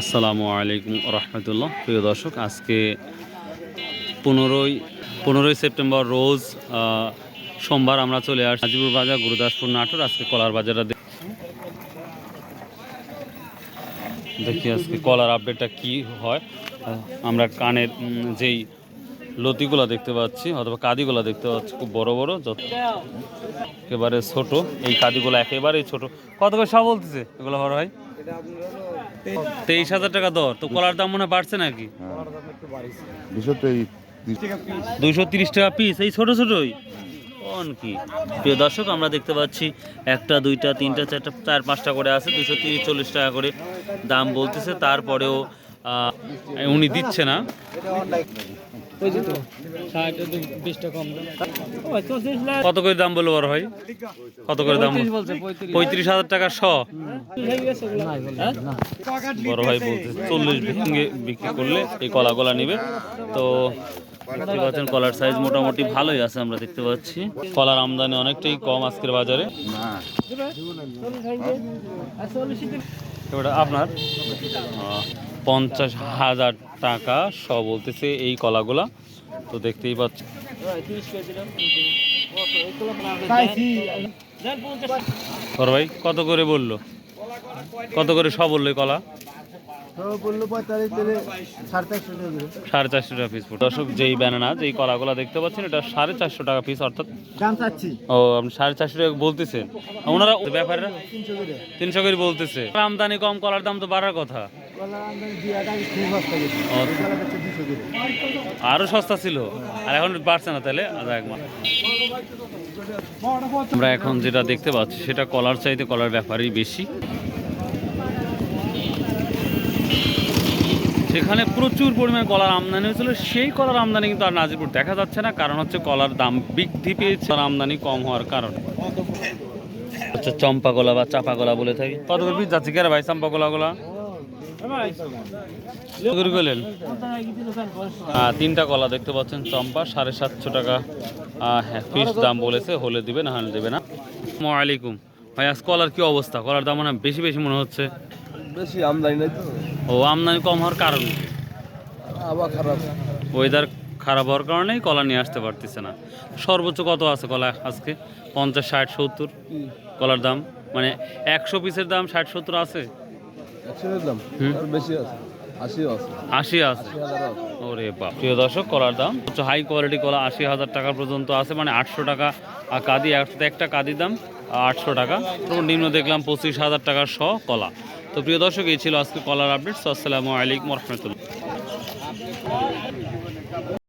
আসসালামু আলাইকুম রহমতুল্লাহ। প্রিয় দর্শক, আজকে পনেরোই পনেরোই সেপ্টেম্বর রোজ সোমবার আমরা চলে আসি হাজিপুর বাজার গুরুদাসপুর নাটোর। আজকে কলার বাজারটা দেখি আজকে কলার আপডেটটা কি হয়। আমরা কানের যেই লতিগুলো দেখতে পাচ্ছি অথবা কাদিগুলা দেখতে পাচ্ছি খুব বড় বড় যত একেবারে ছোট। এই কাদিগুলা একেবারেই ছোট। কত করে সব বলতেছে এগুলো বড় ভাই? তেইশ হাজার টাকা দর। তো কলার দাম মনে বাড়ছে নাকি? দুইশো তিরিশ টাকা পিস এই ছোট ছোটই? কোন কি? প্রিয় দর্শক আমরা দেখতে পাচ্ছি একটা দুইটা তিনটা চারটা চার পাঁচটা করে আছে দুশো তিরিশ চল্লিশ টাকা করে দাম বলতেছে। তারপরেও উনি দিচ্ছে না। কত করে দাম বলল বড় ভাই? কত করে দাম পঁয়ত্রিশ হাজার টাকা শ। বড় ভাই বলতে চল্লিশ ভেঙে বিক্রি করলে এই কলা কলা নিবে। তো দেখতে পাচ্ছেন কলার সাইজ মোটামুটি ভালোই আছে আমরা দেখতে পাচ্ছি। কলার আমদানি অনেকটাই কম আজকের বাজারে। এবারে আপনার? পঞ্চাশ হাজার টাকা শ বলতেছে এই কলাগুলা। তো দেখতেই পাচ্ছি। ভাই কত করে বলল? কত করে শ বলল কলা? সাড়ে চারশো টাকা পিস দর্শক যেই ব্যানানা যেই কলাগুলা দেখতে পাচ্ছেন এটা সাড়ে চারশো টাকা পিস অর্থাৎ ও আপনি সাড়ে চারশো টাকা বলতেছেন। ওনারা ব্যাপারীরা তিনশো করে বলতেছে। আমদানি কম কলার দাম তো বাড়ার কথা। আগে খুব সস্তা ছিল। আর এখন বাড়ছে না তাহলে? আচ্ছা। আমরা এখন যেটা দেখতে পাচ্ছি, সেটা কলার চাইতে কলার ব্যাপারই বেশি। সেখানে প্রচুর পরিমাণে কলার আমদানি হয়েছিল, সেই কলার আমদানি কিন্তু আর নাজিরপুর দেখা যাচ্ছে না, কারণ হচ্ছে কলার দাম বৃদ্ধি পেয়েছে। আমদানি কম হওয়ার কারণে। আচ্ছা চম্পা কলা বা চাপা কলা বলে থাকি। কত পিস যাচ্ছে কেরে ভাই, চম্পা কলা গুলা করলেন তিনটা কলা দেখতে পাচ্ছেন চম্পা সাড়ে সাতশো টাকা। হ্যাঁ পিস দাম বলেছে হলে দিবে না হলে দেবে না। আলাইকুম ভাই আজ কলার কি অবস্থা? কলার দাম মনে বেশি বেশি মনে হচ্ছে। বেশি আমদানি নাই তো। ও আমদানি কম হওয়ার কারণ আবার খারাপ। ওয়েদার খারাপ হওয়ার কারণেই কলা নিয়ে আসতে পারতেছে না। সর্বোচ্চ কত আছে কলা আজকে? পঞ্চাশ ষাট সত্তর? কলার দাম? মানে একশো পিসের দাম ষাট সত্তর আছে একশো দাম হুম। আর বেশি আছে আশিও আশি আছে। আশি হাজার আছে। ওরে বাপ। প্রিয় দর্শক কলার দাম হচ্ছে হাই কোয়ালিটি কলা আশি হাজার টাকা পর্যন্ত আছে মানে আটশো টাকা। আর কাদি একশো একটা কাদির দাম আটশো টাকা। নিম্ন দেখলাম পঁচিশ হাজার টাকার শ কলা। তো প্রিয় দর্শক এই ছিল আজকে কলার আপডেট আসসালামু আলাইকুম রহমতুল্লাহ।